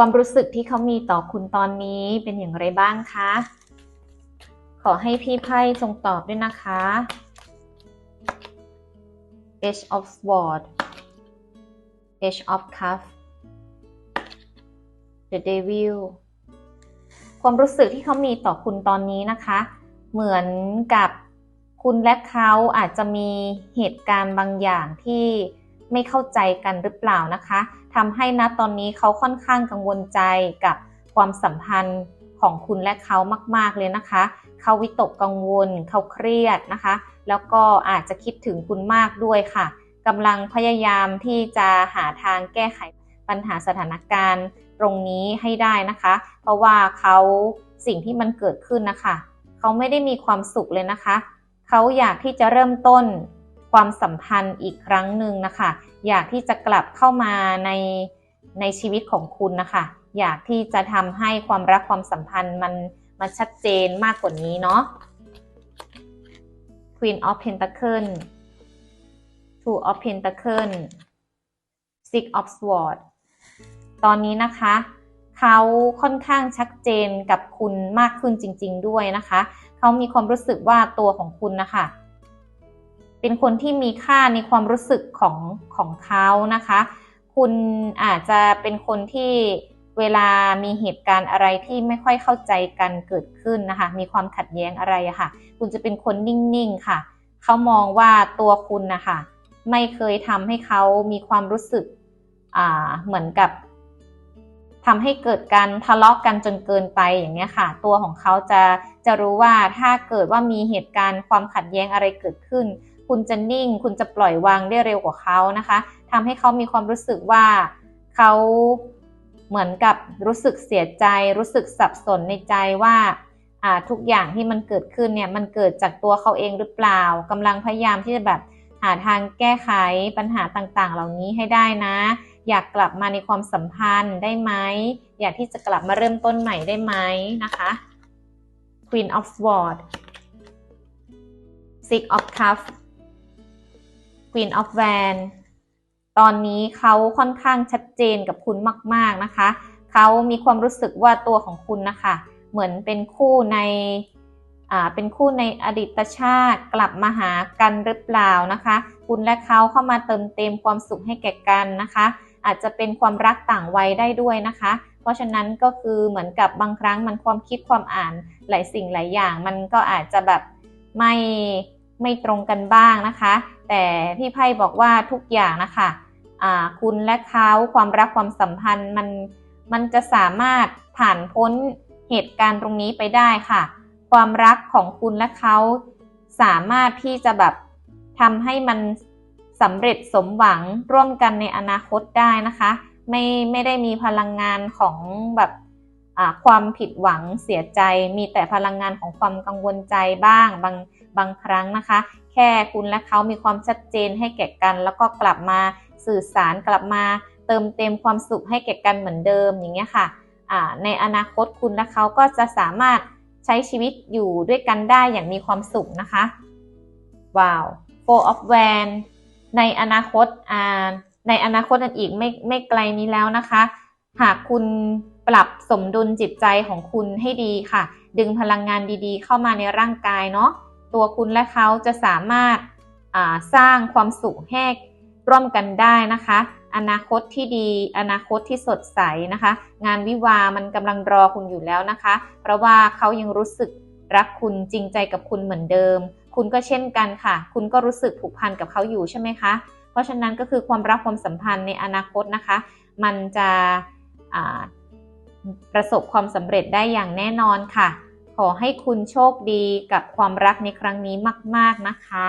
ความรู้สึกที่เขามีต่อคุณตอนนี้เป็นอย่างไรบ้างคะ ขอให้พี่ไพ่ทรงตอบด้วยนะคะ H of Sword H of Cup The Devil ความรู้สึกที่เขามีต่อคุณตอนนี้นะคะ เหมือนกับคุณและเขาอาจจะมีเหตุการณ์บางอย่างที่ ไม่เข้าใจกันหรือเปล่านะคะทำให้ณตอนนี้เขาค่อนข้างกังวลใจกับความสัมพันธ์ของคุณและเขามากๆเลยนะคะ เขาวิตกกังวล เขาเครียดนะคะ แล้วก็อาจจะคิดถึงคุณมากด้วยค่ะกำลังพยายามที่จะหาทางแก้ไขปัญหาสถานการณ์ตรงนี้ให้ได้นะคะ เพราะว่าเขาสิ่งที่มันเกิดขึ้นนะคะ เขาไม่ได้มีความสุขเลยนะคะ เขาอยากที่จะเริ่มต้น ความสัมพันธ์อีกครั้งหนึ่งนะคะ อยากที่จะกลับเข้ามาในในชีวิตของคุณนะคะ อยากที่จะทำให้ความรักความสัมพันธ์มันมันชัดเจนมากกว่านี้เนาะ Queen of Pentacle Two of Pentacle Six of Swords ตอนนี้นะคะ เขาค่อนข้างชัดเจนกับคุณมากขึ้นจริง ๆ ด้วยนะคะ เขามีความรู้สึกว่าตัวของคุณนะคะ เป็นคนที่มีค่าในความรู้สึกของของเขานะคะ คุณอาจจะเป็นคนที่เวลามีเหตุการณ์อะไรที่ไม่ค่อยเข้าใจกันเกิดขึ้นนะคะ มีความขัดแย้งอะไระค่ะ คุณจะเป็นคนนิ่งๆค่ะ เขามองว่าตัวคุณนะคะไม่เคยทำให้เขามีความรู้สึกเหมือนกับทำให้เกิดการทะเลาะกันจนเกินไปอย่างเงี้ยค่ะ ตัวของเขาจะจะรู้ว่าถ้าเกิดว่ามีเหตุการณ์ความขัดแย้งอะไรเกิดขึ้น คุณจะนิ่ง คุณจะปล่อยวางได้เร็วกว่าเขานะคะทำให้เขามีความรู้สึกว่าเขาเหมือนกับรู้สึกเสียใจ รู้สึกสับสนในใจว่าทุกอย่างที่มันเกิดขึ้นเนี่ยมันเกิดจากตัวเขาเองหรือเปล่ากำลังพยายามที่จะแบบหาทางแก้ไขปัญหาต่างๆ เหล่านี้ให้ได้นะ อยากกลับมาในความสัมพันธ์ได้ไหมอยากที่จะกลับมาเริ่มต้นใหม่ได้ไหมนะคะ Queen of Swords Six of Cups Queen of w a n ตอนนี้เขาค่อนข้างชัดเจนกับคุณมาก ๆนะคะ เขามีความรู้สึกว่าตัวของคุณนะคะ เหมือนเป็นคู่ในอ่าเป็นคู่ในอดีตชาติกลับมาหากันหรือเปล่านะคะ คุณและเขาเข้ามาเติมเต็มความสุขให้แก่กันนะคะ อาจจะเป็นความรักต่างวัยได้ด้วยนะคะ เพราะฉะนั้นก็คือเหมือนกับบางครั้งมันความคิดความอ่านหลายสิ่งหลายอย่าง มันก็อาจจะแบบไม่ ไม่ตรงกันบ้างนะคะ แต่พี่ไพ่บอกว่าทุกอย่างนะคะคุณและเขาความรักความสัมพันธ์มันมันจะสามารถผ่านพ้นเหตุการณ์ตรงนี้ไปได้ค่ะ ความรักของคุณและเขาสามารถที่จะแบบทำให้มันสำเร็จสมหวังร่วมกันในอนาคตได้นะคะ ไม่ไม่ได้มีพลังงานของแบบความผิดหวังเสียใจ มีแต่พลังงานของความกังวลใจบ้างบาง บางครั้งนะคะ แค่คุณและเขามีความชัดเจนให้แก่กัน แล้วก็กลับมาสื่อสารกลับมา เติมเต็มความสุขให้แก่กันเหมือนเดิมอย่างเงี้ยค่ะในอนาคตคุณและเขาก็จะสามารถใช้ชีวิตอยู่ด้วยกันได้อย่างมีความสุขนะคะว้าว Four of Wands ในอนาคตในอนาคตอันอีกไม่ไม่ไกลนี้แล้วนะคะ หากคุณปรับสมดุลจิตใจของคุณให้ดีค่ะ ดึงพลังงานดีๆ เข้ามาในร่างกายเนาะ ตัวคุณและเขาจะสามารถสร้างความสุขให้ร่วมกันได้นะคะ อนาคตที่ดี อนาคตที่สดใสนะคะ งานวิวามันกำลังรอคุณอยู่แล้วนะคะ เพราะว่าเขายังรู้สึกรักคุณจริงใจกับคุณเหมือนเดิม คุณก็เช่นกันค่ะ คุณก็รู้สึกผูกพันกับเขาอยู่ใช่ไหมคะ เพราะฉะนั้นก็คือความรักความสัมพันธ์ในอนาคตนะคะ มันจะประสบความสำเร็จได้อย่างแน่นอนค่ะ ขอให้คุณโชคดีกับความรักในครั้งนี้มาก ๆ นะคะ